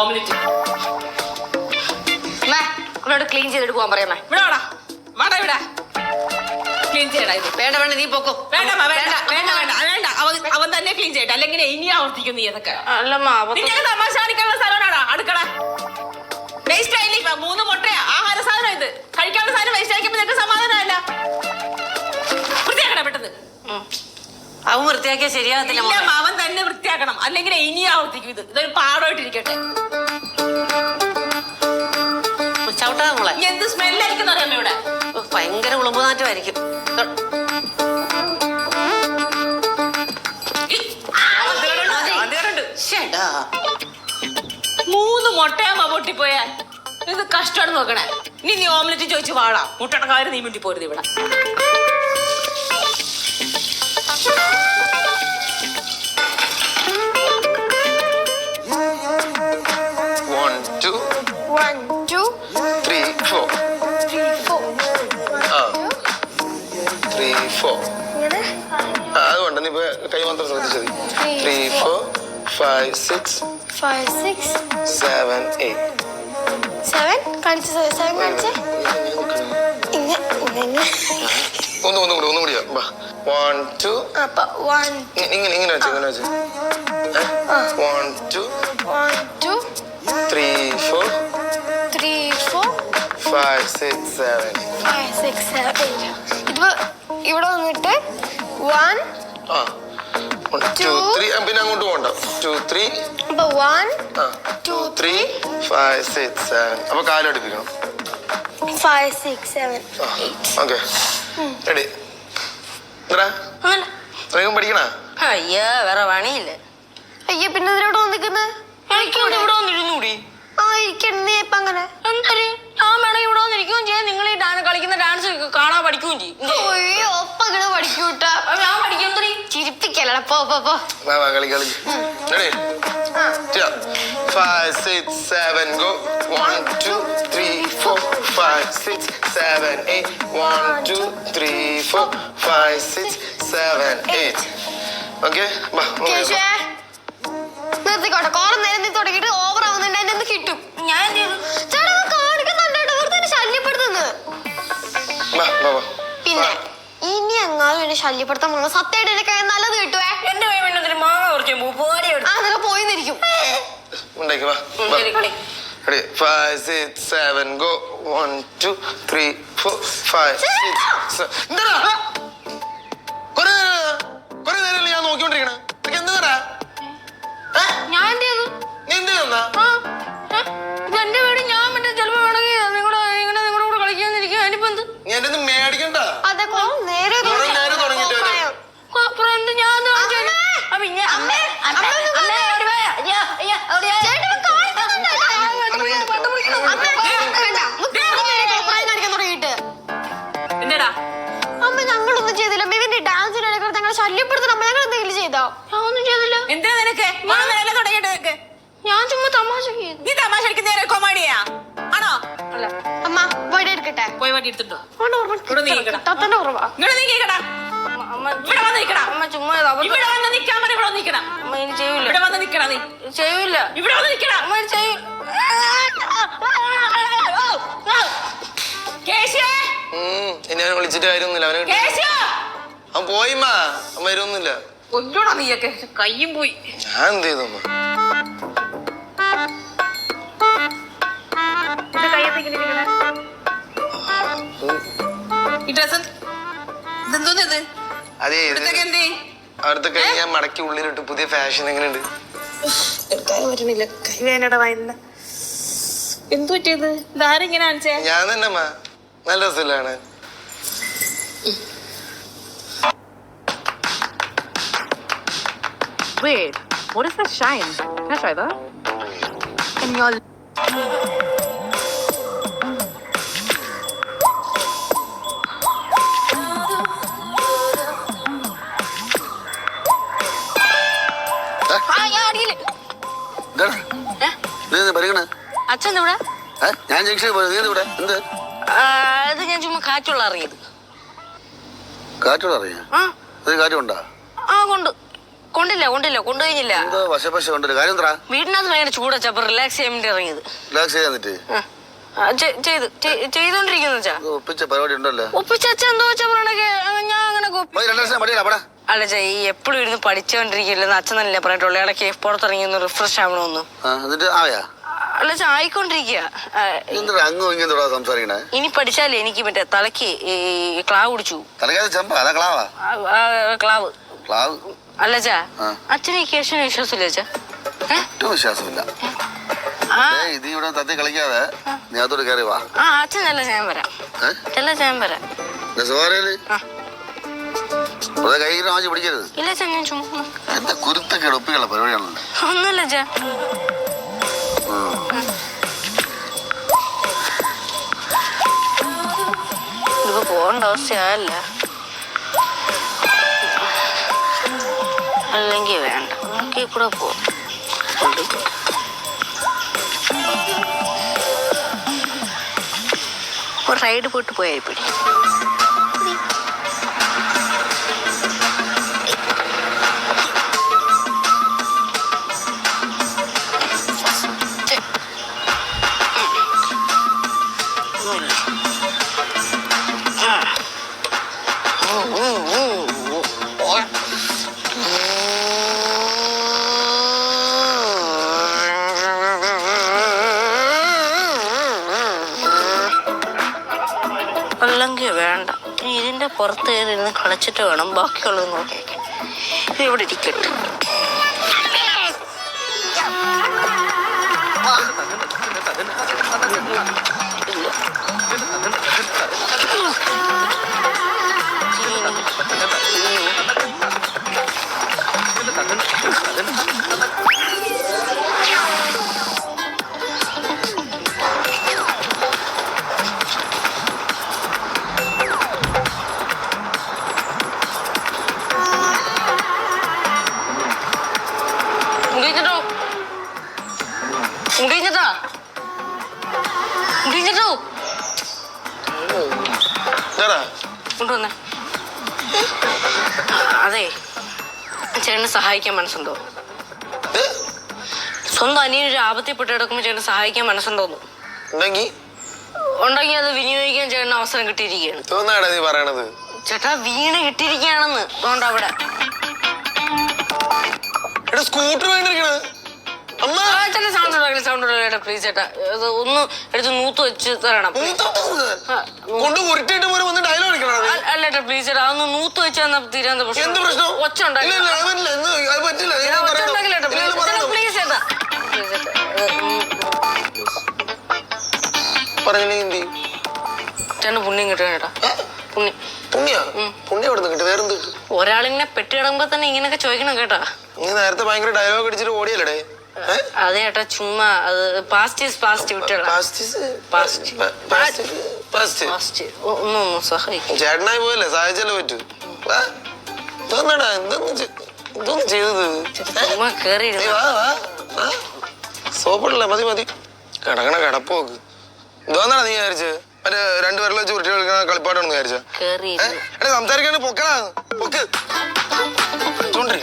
Omelette അവളോട് clean ചെയ്തിട്ട് പോകാൻ പറയാമേ ഇവിടെ വാടാ. വാടാ ഇവിടെ. ക്ലീൻ ചെയ്യടാ ഇത്. വേണ്ട വേണ്ട നീ പോക്കോ. വേണ്ട വേണ്ട വേണ്ട വേണ്ട വേണ്ട. അവൻ അവൻ തന്നെ ക്ലീൻ ചെയ്യട്ടെ. അല്ലെങ്കിൽ ഇനി ആവർത്തിക്കും നീ അതൊക്കെ നിന്നെ തമാശ കാണിക്കാനുള്ള സ്ഥലമാണാടാ അടുക്കള. വേസ്റ്റ് ആയില്ലേ മൂന്ന് മുട്ടയാ. ആഹാര സാധനം ഇത്. കഴിക്കാനുള്ള സാധനം വേസ്റ്റ് ആക്കിയപ്പോ നിനക്ക് സമാധാനമല്ല. വൃത്തിയാക്കണ പെട്ടെന്ന്. അവൻ വൃത്തിയാക്കിയാൽ ശരിയാകത്തില്ല ഇല്ല അവൻ തന്നെ വൃത്തിയാക്കണം. അല്ലെങ്കിൽ ഇനി ആവർത്തിക്കും ഇത്. ഇതൊരു പാടമായിട്ടിരിക്കട്ടെ ചവിട്ടാ മോളെ. ഇനി എന്ത് സ്മെല്ലായിരിക്കും അറിയാമോ ഇവിടെ? ഓ, ഭയങ്കര ഉളുമ്പുനാറ്റമായിരിക്കും. ശ്ശേടാ. മൂന്ന് മുട്ടയാകുമ്പോ പൊട്ടിപ്പോയാൽ ഇത് കഷ്ടമാണ് നോക്കണേ. ഇനി നീ ഓംലെറ്റ് ചോദിച്ചു വാടാ. മുട്ടയുടെ കാര്യം നീ മിണ്ടി പോരുത് ഇവിടെ. അതുകൊണ്ട് നീ കൈ മാത്രം ശ്രദ്ധിച്ചത് three four five six five six seven eight seven കാണിച്ചു സെവൻ കാണിച്ചേ? ഇങ്ങനെ ഇങ്ങനെ ഒന്ന് ഒന്നും കൂടി ഒന്നും കൂടിയാ വൺ ടു ഇങ്ങനെ ഇങ്ങനെ വെച്ച് ഇങ്ങനെ വെച്ച്. One two two, three four three four five six seven six, seven, eight. ഇതിപ്പോ ഇവിടെ വന്നിട്ട് വൺ ടു. ത്രീ പിന്നെ അങ്ങോട്ട് പോകണ്ട ടു ത്രീ അപ്പൊ ആ. Two three five six seven അപ്പൊ കാലടിപ്പിക്കണം six, seven, eight. Okay ready വേഗം പഠിക്കണ? അയ്യോ വേറെ പണിയില്ല. അയ്യോ പിന്നെ ഇതിലോട്ട് വന്നിക്കുന്നത് എനിക്കൂടെ ഇവിടെ വന്നിരുന്നൂടി. ആ ഇരിക്കണ്ട നീ ഇപ്പൊ അങ്ങനെ. എന്തായാലും ഞാൻ വേണമെങ്കിൽ ഇവിടെ വന്നിരിക്കുകയും ചെയ്യാം. നിങ്ങൾ ഈ ഡാൻസ് കളിക്കുന്ന ഡാൻസ് കാണാൻ പഠിക്കുകയും ചെയ്യും. എന്തേ? അയ്യോ ഒപ്പ അങ്ങനെ പഠിക്കൂട്ടാ. അപ്പൊ ഞാൻ ചിരിപ്പിക്കലടാ പോ പോ പോ. വാ വാ കളി കളി. Ready five six seven go one two three four five six seven eight one two three four five six seven eight okay നിർത്തിക്കോട്ടെ. കുറെ നേരം നീ തുടങ്ങിയിട്ട് ഓവർ ആവുന്നുണ്ട്. എന്നെ ഒന്ന് കിട്ടും. ഞാൻ ചേട്ടാ കാണിക്കുന്നുണ്ട് വെറുതെ എന്നെ ശല്യപ്പെടുത്തുന്നത് വാ വാ വാ. പിന്നെ ഇനി എങ്ങാനും എന്നെ ശല്യപ്പെടുത്താൻ പോകുന്ന സത്യമായിട്ട് കയ്യിൽ നല്ലത് കിട്ടുവേ? എന്റെ വേണ്ടി മാങ്ങ അതൊക്കെ പോയി നിരിക്കും ഉണ്ടാക്കി വാ ശരി കളി ready five six seven go one two കുറവാ ഇങ്ങോട്ട് നീ കേക്കടാ അമ്മ അമ്മ ഇവിടെ വന്ന് നിക്കടാ. അമ്മ ചുമ്മാ ഇത് അബദ്ധം. ഇവിടെ വന്ന് നിക്കാൻ പറ ഇവിടെ വന്ന് അമ്മ ഇനി ചെയ്യൂല. ഇവിടെ വന്ന് നിക്കടാ നീ. ചെയ്യൂല. ഇവിടെ വന്ന് നിക്കടാ. അമ്മ ഇനി ചെയ്യൂ. കേശേ ഉം, ഇനി അവനെ വിളിച്ചിട്ട് കാര്യമൊന്നുമില്ല. അവനെ കിട്ടി- കേശു അവൻ പോയിമ്മാ അവൻ വരുമൊന്നുമില്ല കൊല്ലൂടാ നീയൊക്കെ. കയ്യും പോയി. ഞാൻ എന്ത് ചെയ്തു അമ്മ? ഈ ഡ്രസ് ഇതെന്തോന്ന് ഇത് അതേ എന്തേ? അടുത്ത കൈ ഞാൻ മടക്കി ഉള്ളിലിട്ട് പുതിയ ഫാഷൻ എങ്ങനെയുണ്ട്? എടുക്കാൻ പറ്റണില്ല. കൈ വേനട വായന എന്തു പറ്റിയത്? ഇതാരിങ്ങനെ കാണിച്ചേ? ഞാൻ തന്നെ മാ നല്ല രസമില്ലാണ്. Wait, What is that shine? Can I try that? And your അച്ഛൻ ഇവിടെ ഞാൻ ജംഗ്ഷനിൽ പോയത്. നീ എന്ത് ഇവിടെ? എന്ത്? അത് ഞാൻ ചുമ്മാ കാറ്റുള്ള അറിയത് കാറ്റുള്ള അറിയാ? ആ. ഇത് കാറ്റുണ്ടാ ആ കൊണ്ട്. കൊണ്ടില്ല കൊണ്ടുകഴിഞ്ഞില്ല വീടിനകത്ത് ഭയങ്കര റിലാക്സ് ചെയ്യാൻ വേണ്ടി ഇറങ്ങിയത്. റിലാക്സ് ചെയ്ത് ചെയ്തോണ്ടിരിക്കുന്നു ഒപ്പിച്ച പരിപാടി ഉണ്ടല്ലോ. ഒപ്പിച്ച അച്ഛൻ എന്തോ വെച്ചാ പറയണൊക്കെ ഞാൻ അങ്ങനെ അല്ല ഈ എപ്പോഴും ഇരുന്ന് പഠിച്ചോണ്ടിരിക്കില്ലെന്ന് അച്ഛൻ തന്നെ പറഞ്ഞിട്ടുള്ളൂ ഇടയ്ക്ക് പുറത്തിറങ്ങി ഒന്ന് റിഫ്രഷ് ആവണമെന്ന് എന്നിട്ട് ആയാ അല്ല ആയിക്കൊണ്ടിരിക്കുക അങ്ങും ഇങ്ങനെ സംസാരിക്കണേ? ഇനി പഠിച്ചാലേ എനിക്ക് മറ്റേ തലക്ക് ക്ലാവ് കുടിച്ചു ക്ലാവാ ക്ലാവ് അല്ല ചാ. അച്ഛന് കേസിന് വിശ്വാസമില്ല ചാ? ഒട്ടും വിശ്വാസമില്ല. ഇത് ഇവിടെ തത്തി കളിക്കാതെ ഞാൻ കയറി വാ. ആ അച്ഛൻ നല്ല ഞാൻ വരാം. ചെല്ല ഞാൻ വരാം. വെറുതെ കൈ പിടിക്കരുത്. ഇല്ല ചാ ഞാൻ ചുമ്മാ എന്താ കുരുത്തൊക്കെ ഒപ്പിക്കുള്ള പരിപാടിയാണല്ലോ. ഒന്നുമില്ല ചാ ഇതിപ്പോ പോകേണ്ട അവസ്ഥയല്ല അല്ലെങ്കിൽ വേണ്ട. നമുക്ക് കൂടെ ഒരു റൈഡ് പോയിട്ട് പോയാൽ പിടി അല്ലെങ്കിൽ വേണ്ട. ഇനി ഇതിന്റെ പുറത്ത് ഇരുന്ന് കളിച്ചിട്ട് വേണം. ബാക്കിയുള്ളത് നോക്കിയേക്കാൻ ഇത് ഇവിടെ ഇരിക്കട്ടെ. കൊണ്ടുവന്നേ. അതെ ചേട്ടനെ സഹായിക്കാൻ മനസ്സുണ്ടോ? സ്വന്തം സ്വന്തം ആപത്തിൽ ആപത്തിൽപ്പെട്ട് കിടക്കുമ്പോൾ ചേട്ടനെ സഹായിക്കാൻ മനസ്സുണ്ടോന്നു? ഉണ്ടെങ്കി. ഉണ്ടെങ്കിൽ അത് വിനിയോഗിക്കാൻ ചേട്ടന് അവസരം കിട്ടിയിരിക്കുകയാണ്. തോന്നാടാ നീ പറയണത്. ചേട്ടാ വീണ് കിട്ടിയിരിക്കുകയാണെന്ന്. അതുകൊണ്ട് അവിടെ സ്കൂട്ടർ വേണ്ടിരിക്കണത് സൗണ്ട് സൗണ്ട് പ്ലീസ് ചേട്ടാ ഇത് ഒന്ന് എടുത്ത് നൂത്ത് വെച്ച് തരണം. ആ, കൊണ്ട് ഉരുട്ടിട്ട് പോലും വന്ന് ഡയലോഗ് അല്ല ചേട്ടാ പ്ലീസ് ചേട്ടാ അതൊന്ന് നൂത്ത് വെച്ച് തന്നാ തീരാന്ത എന്ത് പ്രശ്നം? ഒച്ച ഇല്ല, ഇല്ല, ഉണ്ടാക്കില്ല അത് പറ്റില്ല എന്ത് അത് പറ്റില്ല. ചേട്ടാ, ഒച്ച പറയണം. ഉണ്ടാക്കില്ല ചേട്ടാ. ഇല്ല, ഇല്ല, പ്ലീസ് ചേട്ടാ പറയണം. പ്ലീസ് ചേട്ടാ. പ്ലീസ് ചേട്ടാ ഇത്, ഉം, പറഞ്ഞില്ലെങ്കിൽ എന്ത് ചെയ്യും? ചേട്ടന് പുണ്യം കിട്ടണം ചേട്ടാ. ഏ? പുണ്യം. പുണ്യാ? പുണ്യം എവിടെ കിട്ടി? വേറെന്ത്? കിട്ടും ഒരാളിങ്ങനെ പെട്ടിടങ്ങുമ്പോ തന്നെ ഇങ്ങനെയൊക്കെ ചോദിക്കണം കേട്ടാ. നീ നേരത്തെ ഭയങ്കര ഡയലോഗ് അടിച്ചിട്ട് ഓടിയല്ലേ അതെ ചേട്ടാ ചുമ്മാ അത് പാസ്റ്റ് ഈസ് പാസ്റ്റ് ഒന്നും സഹായിക്കും. ചേട്ടനായി പോയല്ലേ? സഹായിച്ചല്ലേ പറ്റൂ. ഇതൊന്നെടാ? എന്തൊന്നും ഇതൊന്നും ചെയ്തത്? ചുമ്മാ കേറി. സോപ്പിടല്ലേ? മതി മതി. കിടക്കണ കിടപ്പോക്ക് എന്തോന്നാണ് നീ വിചാരിച്ചത് മറ്റേ രണ്ടുപേരിൽ വെച്ച് ഉരുട്ടി കളിക്കണ കളിപ്പാട്ടാണെന്ന് വിചാരിച്ച? സംസാരിക്കാണ് പൊക്കടാ. പൊക്ക്. ചൂണ്ടരി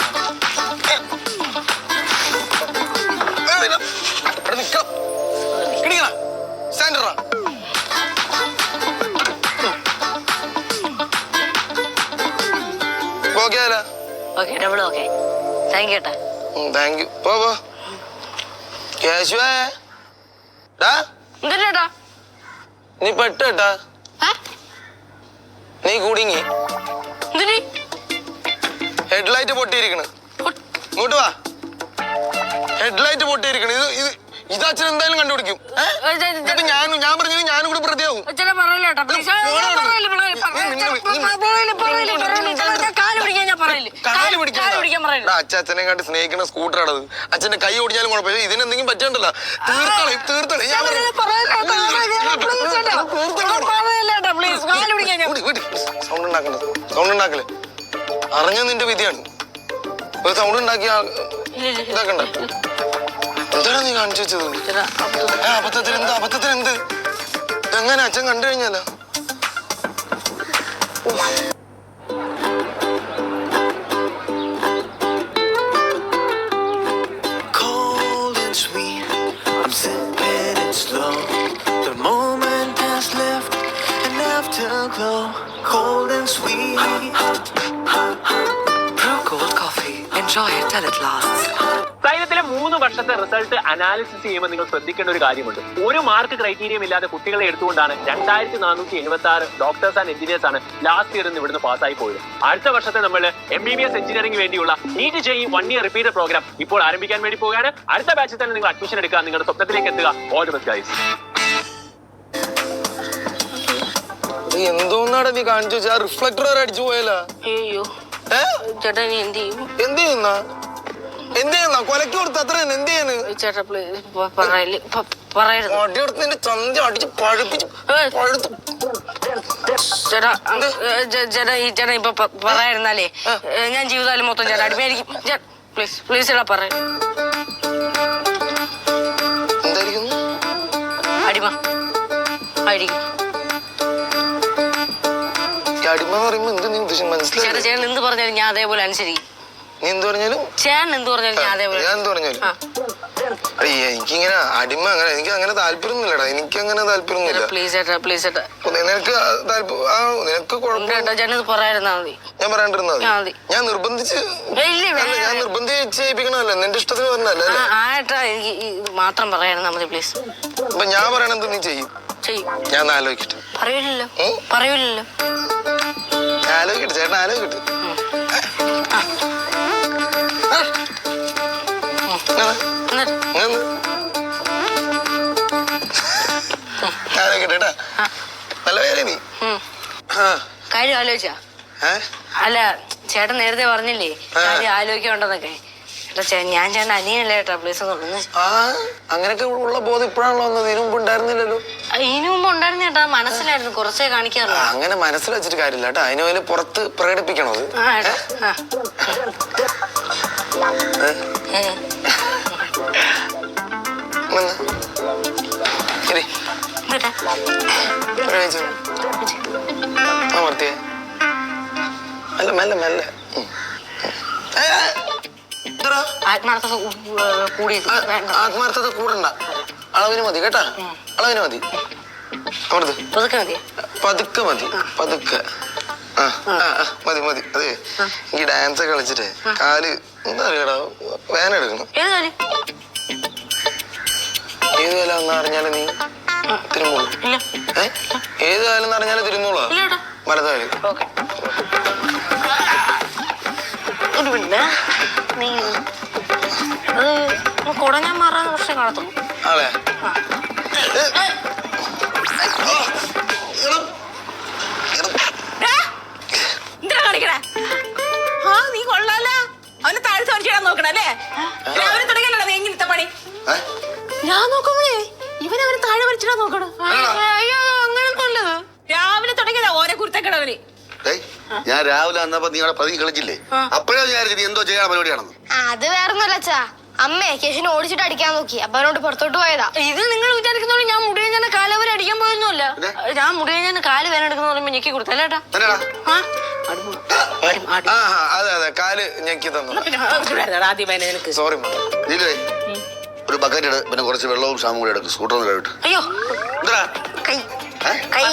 okay double okay thank you ചേട്ടാ താങ്ക് യു പോ പോ. കേശുവേ. ഡാ എന്താ നീ പെട്ടേട്ടാ നീ കുടുങ്ങി. എന്തിന്? ഹെഡ്ലൈറ്റ് പൊട്ടിയിരിക്കണ്. ഇങ്ങോട്ട് വാ. ഹെഡ്ലൈറ്റ് പൊട്ടിയിരിക്കണ്. ഇത് ഇത് ഇത് അച്ഛൻ എന്തായാലും കണ്ടുപിടിക്കും. ചേ- ഇപ്പൊ ഞാൻ പറഞ്ഞത് ഞാനും കൂടെ പ്രതിയാവും. ചേട്ടാ പറയില്ല ചേട്ടാ അച്ഛനെ കണ്ട് സ്നേഹിക്കുന്ന സ്കൂട്ടറാണത്. അച്ഛന്റെ കൈ ഓടിച്ചാലും കുഴപ്പമില്ല. ഇതിനെന്തെങ്കിലും പറ്റണ്ടല്ലോ തീർത്തളി തീർത്തളി. ഞാൻ സൗണ്ട് ഉണ്ടാക്കണ്ട. സൗണ്ട് ഉണ്ടാക്കൽ അറിഞ്ഞ നിന്റെ വിധിയാണ്. ഒരു സൗണ്ട് ഉണ്ടാക്കിയ. ഇതാക്കണ്ട. എന്താണ് നീ കാണിച്ചു വെച്ചത്. ഏ, അബദ്ധത്തിൽ എന്ത്? അബദ്ധത്തിൽ എന്ത്? എങ്ങനെ അച്ഛൻ കണ്ടു കഴിഞ്ഞാലോ? Afterglow. Cold and sweet. Brew cold coffee. Enjoy it till it lasts. സൈനത്തിലെ മൂന്ന് വർഷത്തെ റിസൾട്ട് അനാലിസിസ് ചെയ്യുമ്പോൾ നിങ്ങൾ ശ്രദ്ധിക്കേണ്ട ഒരു കാര്യമുണ്ട് ഒരു മാർക്ക് ക്രൈറ്റീരിയം ഇല്ലാതെ കുട്ടികളെ എടുത്തുകൊണ്ടാണ് രണ്ടായിരത്തി നാനൂറ്റി എഴുപത്തി ആറ് ഡോക്ടേഴ്സ് ആൻഡ് എഞ്ചിനീയേഴ്സ് ആണ് ലാസ്റ്റ് ഇയർ ഇവിടുന്ന് പാസ്സായി പോയത് അടുത്ത വർഷത്തെ നമ്മൾ M B B S engineering വേണ്ടിയുള്ള NEET JEE one year repeat programme ഇപ്പോൾ ആരംഭിക്കാൻ വേണ്ടി പോവുകയാണ് അടുത്ത ബാച്ചിൽ തന്നെ നിങ്ങൾ അഡ്മിഷൻ എടുക്കുക നിങ്ങളുടെ സ്വപ്നത്തിലേക്ക് എത്തുക ഓൾ ദി ബെസ്റ്റ് ഗൈസ് എന്തോന്നാടാ നീ കാണിച്ചു വെച്ചാ? റിഫ്ലക്ടർ വരെ അടിച്ചു പോയല്ലോ. അയ്യോ. ചേട്ടാ എന്ത് ചെയ്യും? എന്ത് ചെയ്യുന്ന? എന്ത് ചെയ്യുന്ന? കൊലക്ക് കൊടുത്ത അത്ര എന്ത് ചെയ്യുന്നു ചേട്ടാ പ്ലീസ് പറയൽ പറയരുത്. അടിയെടുത്ത് നിന്റെ ചന്തി അടിച്ച് പഴുപ്പിച്ച് ഏയ്. പഴുത്ത് ചേട്ടാ അങ്- ഏ, ചേ- ചേട്ടാ ഈ ചേട്ടാ ഇപ്പൊ പറയായിരുന്നാലേ ഞാൻ ജീവിതകാലം മൊത്തം ചേട്ടാ അടിമയായിരിക്കും. പ്ലീസ് പ്ലീസ് ചേട്ടാ പറ എന്തായിരിക്കുന്നു? അടിമ ആയിരിക്കും. എന്ത് നീ ചേട്ടാ ചേട്ടൻ എന്ത് പറഞ്ഞാലും ഞാൻ അതേപോലെ അനുസരിക്കും നീ എന്ത് പറഞ്ഞാലും ചേട്ടൻ എന്ത് പറഞ്ഞാലും ഞാൻ അതേപോലെ ഞാൻ എന്ത് പറഞ്ഞാലും ആ. അയ്യ എനിക്കിങ്ങനെ അടിമ അങ്ങനെ എനിക്ക് അങ്ങനെ താല്പര്യമൊന്നുമില്ലടാ. എനിക്ക് അങ്ങനെ താല്പര്യമൊന്നുമില്ല പ്ലീസ് ചേട്ടാ പ്ലീസ് ചേട്ടാ. നിനക്ക് താല്പര്യം ആ നിനക്ക് ഉണ്ട് കുഴപ്പം ചേട്ടാ ചേട്ടൻ ഇത് പറയായിരുന്നാ മതി. ഞാൻ പറയാണ്ടിരുന്നാ ആ, മതി. മതി. ഞാൻ നിർബന്ധിച്ച് അല്ല, ഞാൻ. നിർബന്ധിച്ച് ചെയ്യിപ്പിക്കണമല്ല നിന്റെ ഇഷ്ടത്തിന് പറഞ്ഞല്ല ആ അല്ലേ? ആ ഏട്ടാ എനിക്ക് ഇത് മാത്രം പറയണം മതി പ്ലീസ് അപ്പൊ ഞാൻ പറയണത് നീ ചെയ്യും. ചെയ്യും. ആലോചിക്കട്ടെ. പറയൂലല്ലോ. ഉം? പറയൂലല്ലോ. ആലോചിക്കട്ടെ ചേട്ടൻ ആലോചിക്കട്ടെ. നല്ല പേര് നീ. കാര്യം ആലോചിച്ചാ? അല്ല ചേട്ടൻ നേരത്തെ പറഞ്ഞില്ലേ. കാര്യം ആലോചിക്കണ്ടെന്നൊക്കെ. ഞാൻ ചേട്ടൻ അനിയനല്ലേ പ്ലീസ് ഒന്ന് ആ അങ്ങനെയൊക്കെ ഉള്ള ബോധം ഇപ്പോഴാണല്ലോ വന്നത് ഇതിനു മുമ്പ് ഉണ്ടായിരുന്നില്ലല്ലോ ഇതിനു മുമ്പ് ഉണ്ടായിരുന്ന ചേട്ടാ മനസ്സിലായിരുന്നു കുറച്ചേ കാണിക്കാറുള്ളൂ അങ്ങനെ മനസ്സിൽ വെച്ചിട്ട് കാര്യമില്ല കേട്ടോ അതിന് വേണ്ടി പുറത്ത് പ്രകടിപ്പിക്കണോ അത് ആ ഏട്ടാ ആ ഏ? ഏ. വന്ന്. ഇരി. എന്നിട്ടാ? ഒരു കഴിച്ചു. അമർത്തിയേ മെല്ലെ മെല്ലെ മെല്ലെ ഉം. ഏ, ഏ. ആത്മാർത്ഥത കൂ- ഏ, കൂടിയത്. ആ, വേണ്ട ആത്മാർത്ഥത കൂടണ്ട. അളവിന് മതി കേട്ടാ? അളവിന് മതി. അമർത്ത് പതുക്കെ മതി. പതുക്കെ മതി പതുക്കെ. മതി മതി. അതെ ഈ ഡാൻസ് കളിച്ചിട്ട് കാൽ എന്താ അറിയടാ വേന എടുക്കണം ഏത് കാലം? എന്ന് അറിഞ്ഞാലും നീ തിരുമോളൂ? ഏത് കാലം എന്ന് അറിഞ്ഞാലും തിരുമോളോ? വലതാൽ ഒരു മിനിറ്റ്. നീ. അത് കുടഞ്ഞാൻ മാറാൻ പ്രശ്നം കാണത്തുള്ളൂ ആളെ. നീ കൊള്ളാല. അവനെ താഴെ മനുഷ്യടാ നോക്കണല്ലേ രാവിലെ തുടങ്ങിയല്ലോ നീ എങ്ങനത്തെ പണി? ഞാൻ നോക്കുമ്പോഴേ ഇവൻ അവന് താഴെ വലിച്ചിടാ നോക്കണം അയ്യോ അങ്ങനെ നല്ലത് രാവിലെ തുടങ്ങിയതാ ഓരോ കുരുത്തക്കടവന് ഡേയ്, ഞാൻ രാവിലെ വന്നപ്പോ നീ അവിടെ പതുങ്ങി കളിച്ചില്ലേ? അപ്പോഴേ വിചാരിച്ചു നീ എന്തോ ചെയ്യാൻ പരിപാടിയാണെന്ന്. അത് വേറൊന്നുമല്ല അച്ഛാ. അമ്മേ കേശിനെ ഓടിച്ചിട്ട് അടിക്കാൻ നോക്കി. അപ്പൊ അവനോട് പുറത്തോട്ട് പോയതാ. ഇത് നിങ്ങൾ വിചാരിക്കുന്നോളൂ ഞാൻ മുടിയൻ ഞാൻ കാല വരെ അടിക്കാൻ പോയൊന്നുമല്ല ഞാൻ മുടിയൻ ഞാൻ കാൽ വേന എടുക്കുന്ന പറയുമ്പോ ഞെക്കി കൊടുത്തല്ലേ ഏട്ടാ? തന്നെടാ. ആ ആ ആ, അതെ അതെ കാൽ ഞെക്കി തന്നു. സോറി ഒരു ബക്കറ്റ് ഇട് പിന്നെ കുറച്ച് വെള്ളവും ഷാമും കൂടെ എടുക്കും. സ്കൂട്ടർ ഒന്ന് കഴിവിട്ട് അയ്യോ. എന്താ കൈ. കൈ.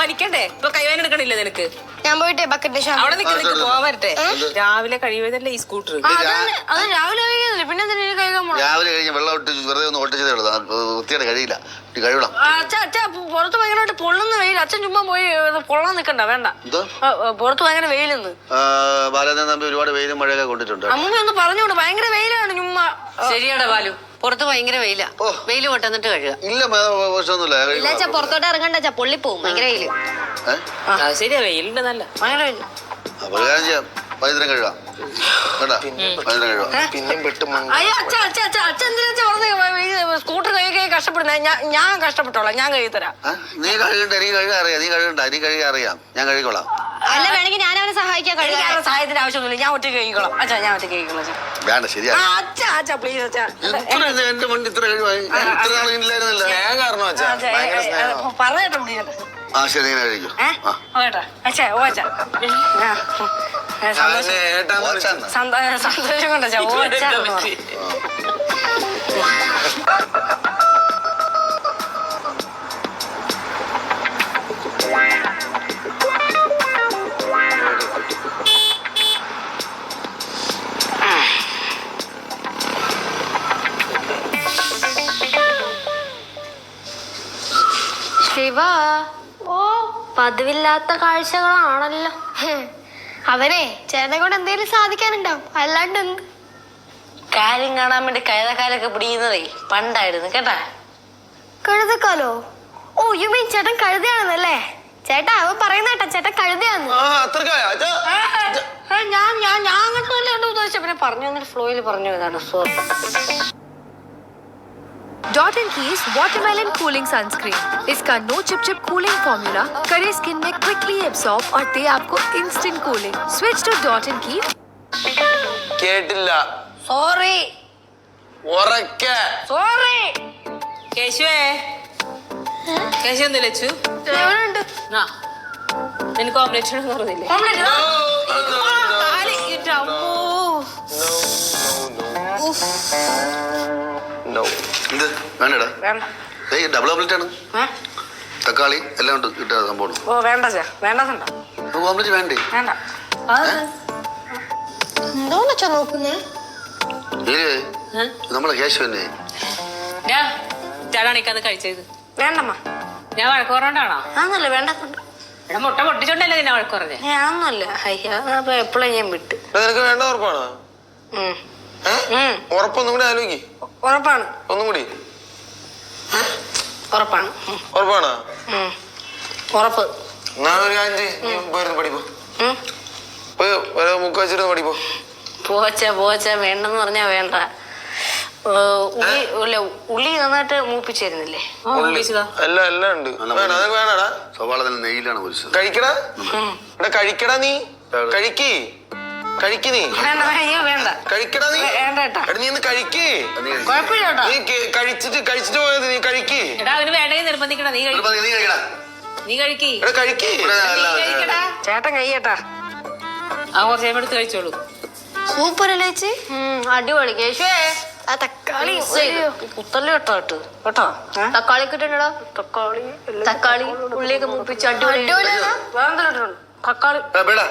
വലിക്കണ്ടേ ഇപ്പൊ കൈവേന എടുക്കണില്ലേ നിനക്ക്? ഞാൻ പോയിട്ടേ ബക്കറ്റ് അവിടെ നിൽക്ക് നിൽക്ക് ആ, പോവാൻ വരട്ടെ. രാവിലെ കഴിയുന്നതല്ലേ ഈ സ്കൂട്ടർ. അത് രാവിലെ കഴിയുന്നില്ല പിന്നെ എന്തിനാ കഴുകാൻ പോണം രാവിലെ കഴിഞ്ഞ് വെള്ളം ഇട്ട് വെറുതെ ഒന്ന് ഒട്ടിച്ചതേ ഉള്ളൂ അത് വൃത്തിയായിട്ട് കഴിയില്ല. അച്ഛ പുറത്ത് ഭയങ്കരമായിട്ട് പൊള്ളുന്ന വെയിൽ അച്ഛൻ ചുമ്മാ പോയി ഏ, പൊള്ളാൻ നിക്കണ്ട വേണ്ട. എന്തോ? ആ, ആ, പുറത്ത് ഭയങ്കര വെയിലെന്ന്. ബാലചന്ദ്രൻ തമ്പി ഒരുപാട് വെയിലും മഴയൊക്കെ കൊണ്ടിട്ടുണ്ട് അമ്മൂമ്മ ഒന്ന് പറഞ്ഞോണ്ട് ഭയങ്കര വെയിലാണ് ചുമ്മാ. ശരിയാടാ ബാലു. പുറത്ത് ഭയങ്കര വെയിലാ. ഓ. വെയിൽ കൊണ്ടുവന്നിട്ട് കഴുകുക ഇല്ല മ- പ്രശ്നമൊന്നുമില്ല ഇല്ല അച്ഛാ പുറത്തോട്ട് ഇറങ്ങണ്ട അച്ഛാ പൊള്ളിപ്പോവും ഭയങ്കര വെയിൽ. ഏഹ് ശരിയാ വെയിലുണ്ട് നല്ല. ഭയങ്കര വെയിൽ അപ്പൊ ഒരു കാര്യം ചെയ്യാം. വൈകുന്നേരം കഴുകാം സ്കൂട്ടർ ഞാൻ ഞാൻ കഷ്ടപ്പെട്ടോളാം ഞാൻ കഴുകി തരാം. നീ കഴുകണ്ട എനിക്ക് കഴുകാൻ അറിയാം നീ കഴുകണ്ട നീ കഴുകാൻ അറിയാം. ഞാൻ കഴുകിക്കോളാം. അല്ല വേണമെങ്കിൽ ഞാൻ അവനെ സഹായിക്കാൻ എനിക്ക് കഴിയും ആരുടെ സഹായത്തിന് ആവശ്യമൊന്നുമില്ല. ഞാൻ ഒറ്റ കഴിക്കോളാം. അച്ഛാ ഞാൻ ഒറ്റ കഴിക്കോളാം അച്ഛാ. വേണ്ട ശരിയാ. ആ അച്ഛാ അച്ഛാ പ്ലീസ് അച്ഛാ. ഇത്ര ഇത് എന്റെ വണ്ടി ഇത്ര കഴിവായി? ഇത്ര നാൾ ഇല്ലായിരുന്നല്ലോ. സ്നേഹം കാരണം അച്ഛാ. ഭയങ്കര സ്നേഹം. പറഞ്ഞിട്ട് വിളിക്കട്ടെ ആ ശരി ഇങ്ങനെ കഴിക്കും. ഏ? ആ. ഓ കേട്ടോ. അച്ഛാ ഓ അച്ഛാ. ആ, ഏ, സന്തോഷം. ഏട്ടാന്ന് വിളിച്ചു ഓച്ചാന്നാ? സന്തോഷം കൊണ്ടച്ഛാ ഓ അച്ഛാ എന്ന് പറഞ്ഞു. പതിവില്ലാത്ത കാഴ്ചകളാണല്ലോ. അവനെ ചേട്ടനെ കൊണ്ട് എന്തെങ്കിലും സാധിക്കാനുണ്ടാവും അല്ലാണ്ട്. എന്ത് കാര്യം കാണാൻ വേണ്ടി കഴുതക്കാലൊക്കെ പിടിക്കുന്നതേ പണ്ടായിരുന്നു കേട്ടാ? കഴുതക്കാലോ? ഓ യു മീൻ ചേട്ടൻ കഴുതയാണെന്നല്ലേ? ചേട്ടാ അവൻ പറയുന്ന കേട്ടാ ചേട്ടൻ കഴുതയാന്ന്. ഞാൻ ഞാൻ ഞാൻ അങ്ങനെ ഉദ്ദേശിച്ച പിന്നെ പറഞ്ഞു ഫ്ലോയിൽ പറഞ്ഞു ഇതാണ് sorry Dot and Key's watermelon cooling sunscreen. इसका no chip chip cooling formula करे स्किन में क्विकली एब्सॉर्ब और दे आपको instant cooling switch to Dot and Key കേട്ടില്ല സോറി ഉറക്ക സോറി കേശുവേ കേശു എന്ത് ലച്ചു എവിടെയുണ്ട് ആ നിനക്ക് ഓംലെറ്റ് എന്ന് പറഞ്ഞില്ലേ താലി ഇട്ട് അമ്മോ. വേണ്ടടാ. വേണ്ട. ഏയ് ഡബിൾ ഓംലെറ്റ് ആണ്. ഏ? തക്കാളി എല്ലാം ഉണ്ട് ഇട്ട സംഭവം. ഓ വേണ്ട ചേ വേണ്ടതുണ്ടോ? ഓംലെറ്റ് വേണ്ടേ? വേണ്ട. നോക്കുന്നേ? നമ്മളെ കേശു തന്നെ ഇക്കന്ന് കഴിച്ചത്. വേണ്ടമ്മ. ഞാൻ വഴക്ക് പറഞ്ഞോണ്ടാണോ ആന്നല്ല വേണ്ടതുണ്ട് ഇവിടെ മുട്ട പൊട്ടിച്ചോണ്ടല്ലേ നിന്നെ വഴക്ക് പറഞ്ഞേ ഞാനൊന്നുമല്ല അയ്യോ അപ്പൊ എപ്പോഴും ഞാൻ വിട്ട്? നിനക്ക് വേണ്ട ഉറപ്പാണോ? ഉം. ഏ? ഉം. ഉറപ്പൊന്നും കൂടി ആലോചിക്ക്. ഉറപ്പാണ്. ഒന്നും കൂടി. ഉറപ്പാണ്. ഉറപ്പാണോ. ഉറപ്പ്. ഞാൻ ഒരു കാര്യം ചെയ്യ്. പോയിരുന്നു പഠിപ്പോ. പോയി ഒരു മുക്ക് വെച്ചിരുന്ന് പഠിപ്പോ പോച്ച പോച്ച വേണ്ടെന്ന് പറഞ്ഞാ വേണ്ട. ഉള്ളി ഇല്ല ഉള്ളി നന്നായിട്ട് മൂപ്പിച്ചിരുന്നില്ലേ? എല്ലാം എല്ലാം ഉണ്ട്. വേണ്ട അതൊക്കെ വേണടാ സവാള തന്നെ നെയ്യിലാണ് പൊരിച്ചത്. കഴിക്കടാ? എടാ കഴിക്കടാ നീ? കഴിക്കി. കഴിക്ക് നീ? വേണ്ട കഴിക്കടാ നീ? വേണ്ട എടാ നീ ഒന്ന് കഴിക്ക്. കുഴപ്പമില്ല കേട്ടോ നീ കെ- കഴിച്ചിട്ട് കഴിച്ചിട്ട് പോയത് നീ കഴിക്ക്. എടാ അവന് വേണ്ടെങ്കിൽ നിർബന്ധിക്കണ നീ കഴി നീ കഴിക്കടാ. നീ കഴിക്കി. എടാ കഴിക്ക്. കഴിക്കടാ. ചേട്ടൻ കയ്യേട്ടാ ആ കുറച്ച് എടുത്ത് കഴിച്ചോളൂ. സൂപ്പർ അല്ലേ ചേച്ചി അടിപൊളി. കേശുവേ ആ തക്കാളി കുത്തൽ കേട്ടോ? കേട്ടോ കേട്ടോ തക്കാളി കിട്ടണ്ടോ തക്കാളി തക്കാളി ഉള്ളിയൊക്കെ മൂപ്പിച്ച് അടിപൊളി വേണ്ട തക്കാളി. എടാ,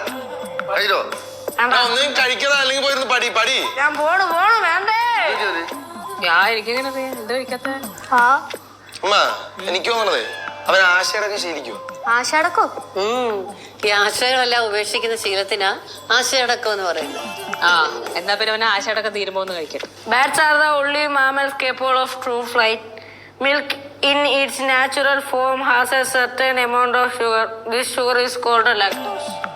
ഒന്നും കഴിക്കടാ അല്ലെങ്കിൽ പോയിരുന്നു പടി പടി? ഞാൻ പോണു പോണു വേണ്ടേ? ഞാൻ എനിക്കിങ്ങനെ എന്താ കഴിക്കാത്ത? ആ. അമ്മ എനിക്ക് തോന്നണതേ അവൻ ആശയടക്കം ശീലിക്കും? ആശാടക്കോ ഈ ആശയങ്ങളെല്ലാം ഉപേക്ഷിക്കുന്ന ശീലത്തിനാ ആശയടക്കം എന്ന് പറയുന്നത്. ആ എന്നാ പിന്നെ അവനെ ആശയടക്കം തീരുമ്പോ ഒന്ന് കഴിക്കട്ടെ. Of true flight. Milk in its natural form has a certain amount of sugar. This sugar is called lactose.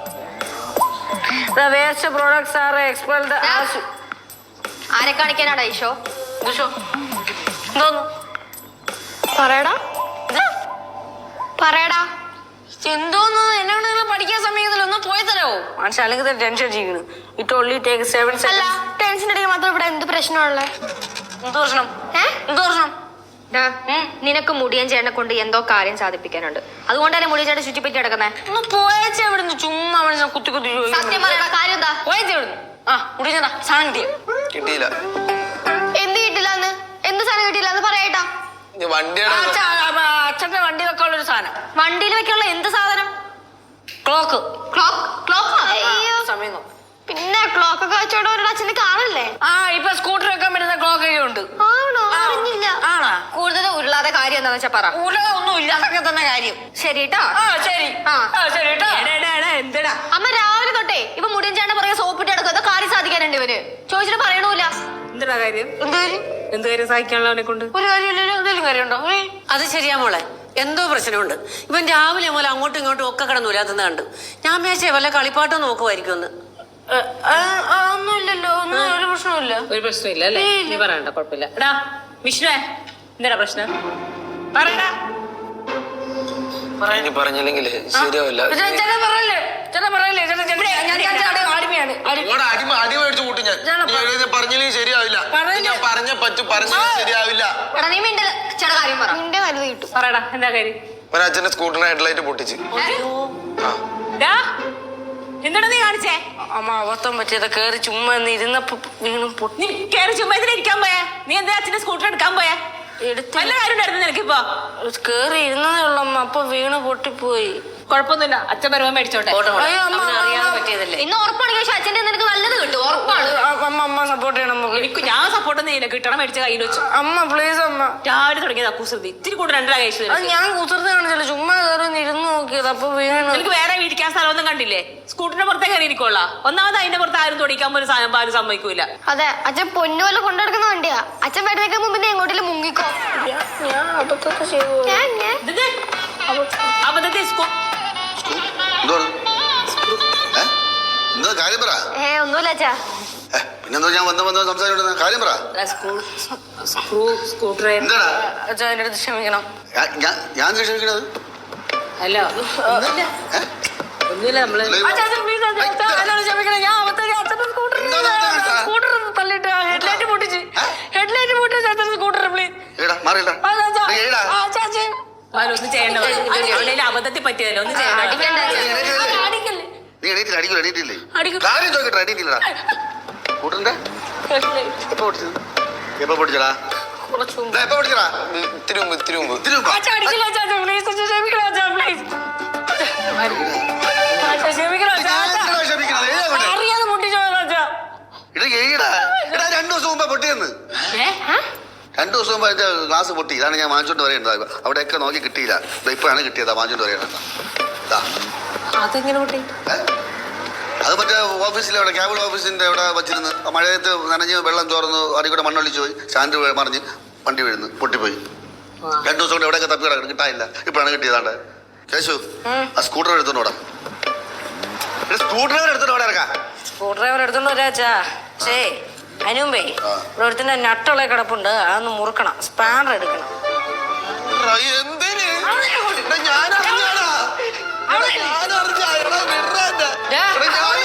ആരെ കാണിക്കാനാടാ ഈശോ. എന്തോന്നു? പറയടാ. പറയടാ. എന്തോന്ന്? നിങ്ങൾ പഠിക്കാൻ സമയത്തില്ല ഒന്ന് പോയി തരാമോ അല്ലെങ്കിൽ ടെൻഷൻ ചെയ്യണ് ഇറ്റ് ഓൺലി ടേക്ക് സെവൻ അല്ല ടെൻഷൻ അടിക്കാൻ മാത്രം ഇവിടെ എന്ത് പ്രശ്നമുള്ളേ എന്ത് പ്രശ്നം? ഏ? എന്ത് പ്രശ്നം? ഡാ, നിനക്ക് മുടിയൻ ചേട്ടനെ കൊണ്ട് എന്തോ കാര്യം സാധിപ്പിക്കാനുണ്ട്. അതുകൊണ്ടാണ് മുടിയൻ ചേട്ടൻ ചുറ്റിപ്പറ്റി കിടക്കുന്നേ ഒന്ന് പോയച്ച ഞാൻ കുത്തി കുത്തി സത്യം കാര്യം എന്താ പോയച്ച ഇവിടുന്ന്. ആ മുടിഞ്ഞതാ സാധനം കിട്ടിയ? കിട്ടിയില്ല. എന്ത് കിട്ടില്ല എന്ന് എന്ത് സാധനം കിട്ടില്ല എന്ന് പറയട്ടാ വണ്ടിയുടെ അച്ഛന്റെ വണ്ടി വെക്കാനുള്ള ഒരു സാധനം. വണ്ടിയിൽ വെക്കാനുള്ള എന്ത് സാധനം? ക്ലോക്ക്. Clock clock? അയ്യോ. സമയം നോക്ക്. പിന്നെ ക്ലോക്ക് ഒക്കെ വെച്ചോണ്ട് ഒരു അച്ഛന് കാണല്ലേ? ആ ഇപ്പൊ സ്കൂട്ടർ വെക്കാൻ പറ്റുന്ന ക്ലോക്ക് ഒക്കെ ഉണ്ട്. ആണോ? അറിഞ്ഞില്ല. ആണാ? കൂടുതൽ ഉരുളാതെ കാര്യം എന്താന്ന് വെച്ചാ പറ. ഉലക ഒന്നും ഇല്ല അതൊക്കെ തന്നെ കാര്യം. ശരി ആ ശരി. ആ. ആ ശരി കേട്ടോ എന്തെടാ? അമ്മ രാവിലെ തൊട്ടേ ഇപ്പൊ മുടിയൻ ചേട്ടൻ പുറകെ സോപ്പിട്ട് എടുക്കും കാര്യം സാധിക്കാനുണ്ട് ഇവർ ചോദിച്ചിട്ട് പറയണൂല എന്തിനാ കാര്യം? എന്ത് കാര്യം? അവനെ കൊണ്ട്? ഒരു കാര്യമില്ലല്ലോ എന്തെങ്കിലും കാര്യമുണ്ടോ. അത് ശരിയാ മോളെ. എന്തോ പ്രശ്നമുണ്ട്. ഇവൻ രാവിലെ മുതൽ അങ്ങോട്ടും ഇങ്ങോട്ടും ഒക്കെ കിടന്നു കണ്ടു. ഞാൻ മേശയെ വല്ല കളിപ്പാട്ടം നോക്കുമായിരിക്കും ഒന്ന് ഒന്നുമില്ലല്ലോ. ഒന്നും ഒരു പ്രശ്നമില്ല ഒരു പ്രശ്നമില്ല അല്ലേ? നീ പറയണ്ട കുഴപ്പമില്ല. എടാ വിഷ്ണുവേ എന്താടാ പ്രശ്നം? പറയടാ. ഇനി പറഞ്ഞില്ലെങ്കിൽ ശരിയാവില്ല. ഞാൻ അടിമ കൂട്ടി പറഞ്ഞില്ലെങ്കിൽ ശരിയാവില്ല. ഞാൻ പറഞ്ഞ പറ്റും സ്കൂട്ടറിന് ഹെഡ്ലൈറ്റ് പൊട്ടിച്ച്. ഡാ നീ കാണിച്ചേ? അമ്മ അബദ്ധം പറ്റിയത്. കേറി ചുമ്മാ ഒന്ന് ഇരുന്നപ്പോ വീണും പൊട്ടി നീ കയറി ചുമ്മാ ഇരിക്കാൻ പോയാ? നീ എന്താ അച്ഛന്റെ സ്കൂട്ടർ എടുക്കാൻ പോയാ? എടുത്ത് വല്ല കാര്യം ഉണ്ടായിരുന്നു നിനക്കിപ്പോ? കേറി ഇരുന്നതേ ഉള്ളമ്മ അപ്പൊ വീണ് പൊട്ടിപ്പോയി. കുഴപ്പമൊന്നുമില്ല. അച്ഛൻ വരുമ്പോ മേടിച്ചോട്ടെ. അയ്യോ, അമ്മ, അവന് അറിയാതെ. പറ്റിയതല്ലേ? ഇന്ന് ഉറപ്പാണെങ്കിൽ പക്ഷെ അച്ഛന്റെ നിനക്ക് നല്ലത് കിട്ടും ഉറപ്പാണ്. അമ്മ അമ്മ സപ്പോർട്ട് ചെയ്യണം നമുക്ക്. എനിക്ക് ഞാൻ സപ്പോർട്ട് ഒന്നും ചെയ്യില്ല. കിട്ടണം മേടിച്ച കയ്യിൽ വെച്ചു. അമ്മ പ്ലീസ് അമ്മ. രാവിലെ തുടങ്ങിയതാ കുസൃതി. ഇത്തിരി കൂടെ രണ്ടര കഴിച്ചു അത് ഞാൻ കുസൃതി കാണിച്ചില്ല. ചുമ്മാ കയറി ഒന്ന് ഇരുന്ന് നോക്കിയത്. അപ്പൊ വീണ്. എനിക്ക് വേറെ വീടിക്കാൻ സ്ഥലമൊന്നും കണ്ടില്ലേ? സ്കൂട്ടറിന്റെ പുറത്തേ കയറി ഇരിക്കോളാ ഒന്നാമത് അതിന്റെ പുറത്ത് ആരും തൊടിക്കാൻ പോലും സാധനം ആരും സമ്മതിക്കൂല. അതെ അച്ഛൻ പൊന്നുപോലെ കൊണ്ടെടുക്കുന്ന വണ്ടിയാ. അച്ഛൻ വരുന്നേക്ക് മുമ്പ് നീ മുങ്ങിക്കോ. ഞാൻ അബദ്ധത്തെ ചെയ്തു. ഞാൻ ഞാൻ. ഇത് അബദ്ധത്തെ സ്കൂ- എന്താ കാര്യം പറ. ഏ ഒന്നുമില്ല അച്ഛാ. പിന്നെന്തോ ഞാൻ വന്ന് വന്ന് സംസാരിച്ചോണ്ട് കാര്യം പറ. സ്ക്രൂ അച്ഛാ അടുത്ത് ക്ഷമിക്കണം. ഞാൻ- ക്ഷമിക്കണത്? അല്ല ഒന്നുമില്ല. നമ്മൾ ക്ഷമിക്കണം. ഞാൻ സ്കൂട്ടർ തള്ളിട്ട് ഹെഡ്ലൈറ്റ് പൊട്ടിച്ച്. ഹെഡ്ലൈറ്റ് പൊട്ടിച്ച് സ്കൂട്ടർ പ്ലീസ് ഒന്നും ചെയ്യേണ്ട. അബദ്ധത്തിൽ പറ്റിയതല്ലോ? ഒന്ന് ചെയ്യണ്ട. അടിക്കല്ലേ നീ എണീറ്റില്ല അടിക്കില്ല എണീറ്റില്ലേ. കാര്യം ചോദിക്കട്ടെ എണീറ്റില്ലടാ. കൂട്ടന്റെ എപ്പോ പൊടിച്ചത്? എപ്പോ ദാ, എപ്പോ പൊടിച്ചടാ? ഇത്തിരി മുമ്പ് ഇത്തിരി മുമ്പ്. ഇത്തിരി മുമ്പാ? രണ്ടു ദിവസം മുമ്പേ പൊട്ടിയെന്ന്. രണ്ടു ദിവസം മുമ്പ് എന്റെ ഗ്ലാസ് പൊട്ടി. ഇതാണ് ഞാൻ വാങ്ങിച്ചോണ്ട് വരേണ്ടത്. അവിടെയൊക്കെ നോക്കി കിട്ടിയില്ല. ഇപ്പോഴാണ് കിട്ടിയതാ. വാങ്ങിച്ചോണ്ട് വരേണ്ടത്. അതെങ്ങനെ പൊട്ടി? അത് മറ്റേ ഓഫീസിലെ അവിടെ ക്യാബിൾ ഓഫീസിന്റെ അവിടെ വച്ചിരുന്ന് മഴയത്ത് നനഞ്ഞ് വെള്ളം ചോർന്ന് അറിയൂടെ മണ്ണൊളിച്ച് പോയി സാൻഡ് മറിഞ്ഞ് വണ്ടി വീഴുന്നു പൊട്ടിപ്പോയി. രണ്ടു ദിവസം കൊണ്ട് എവിടെയൊക്കെ തപ്പി കിടക്കണം കിട്ടാനില്ല. ഇപ്പോഴാണ് കിട്ടിയതാണ്ട് കേശു ആ. സ്കൂട്ടർ എടുത്തോണ്ട് സ്കൂട്ടർ എടുത്തോണ്ട് അവിടെ ഇറക്കാം സ്കൂട്ടർ ഡ്രൈവർ എടുത്തോണ്ട് വരാച്ചാ ശേ അതിന് മുമ്പേ ആ. ഇവിടെ ഒരുത്തിന്റെ നട്ടുള്ള കിടപ്പുണ്ട് അതൊന്ന് മുറുക്കണം സ്പാനർ എടുക്കണം. എന്തിന്? ഞാൻ അറിഞ്ഞാടാ. അയാളെ ഞാൻ